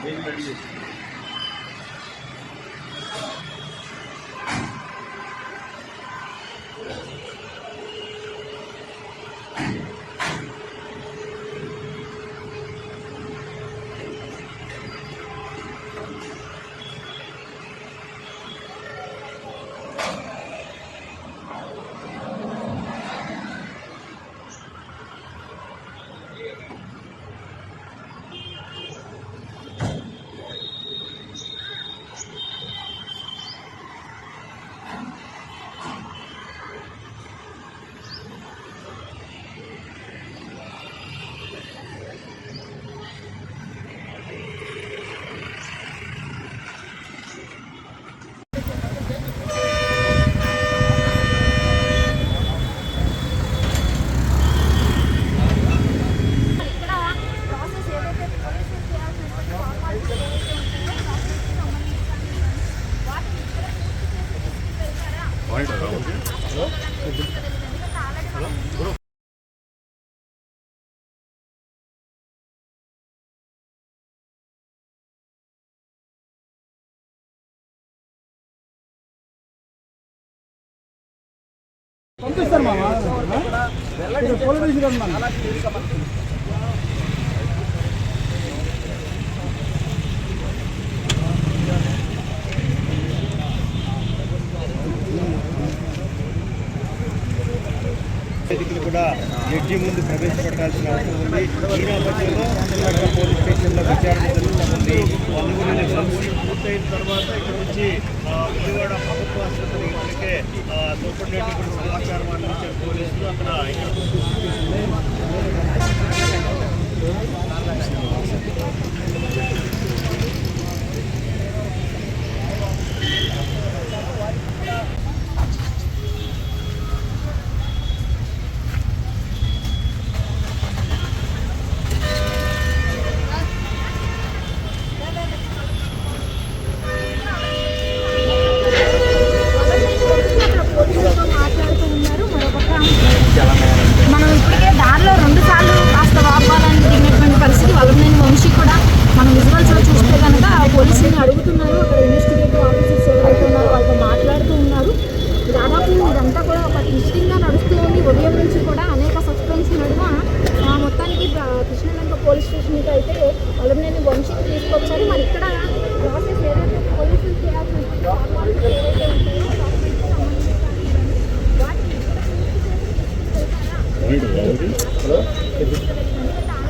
ప్రేమ తీసుకెళ్తారా? ఎందుకంటే ఆల్రెడీ మనం పంపిస్తారు మామ? పోలీసు తీసుకురమ్మను. కూడా జడ్జి ముందు ప్రవేశపెట్టాల్సిన అవసరం ఉంది. ఈ నేపథ్యంలో నగర పోలీస్ స్టేషన్లో విచారణ జరుగుతుంది. అందువల్ల పూర్తయిన తర్వాత ఇక్కడ నుంచి విజయవాడ ప్రభుత్వ ఆసుపత్రికి ఇప్పటికే ఆ, సూపరింటెండెంట్ సమాచారం అందించారు పోలీసులు. అక్కడ ఇక్కడ అడుగుతున్నారు అక్కడ ఇన్వెస్టిగేటివ్ ఆఫీసర్స్ ఎవరైతే ఉన్నారో వాళ్ళతో మాట్లాడుతూ ఉన్నారు. దాదాపు ఇదంతా కూడా ఒక ట్విస్టింగ్గా నడుస్తూ ఉంది. ఉదయం నుంచి కూడా అనేక సస్పెన్స్ నడుమ మొత్తానికి కృష్ణలంక పోలీస్ స్టేషన్కి అయితే వల్లనేని వంశీని తీసుకొచ్చారు. మరి ఇక్కడ ప్రాసెస్ ఏదైతే పోలీసులు చేయాల్సిన ఫార్మాలిటీస్ ఏవైతే ఉంటాయో డాక్యుమెంట్కి సంబంధించి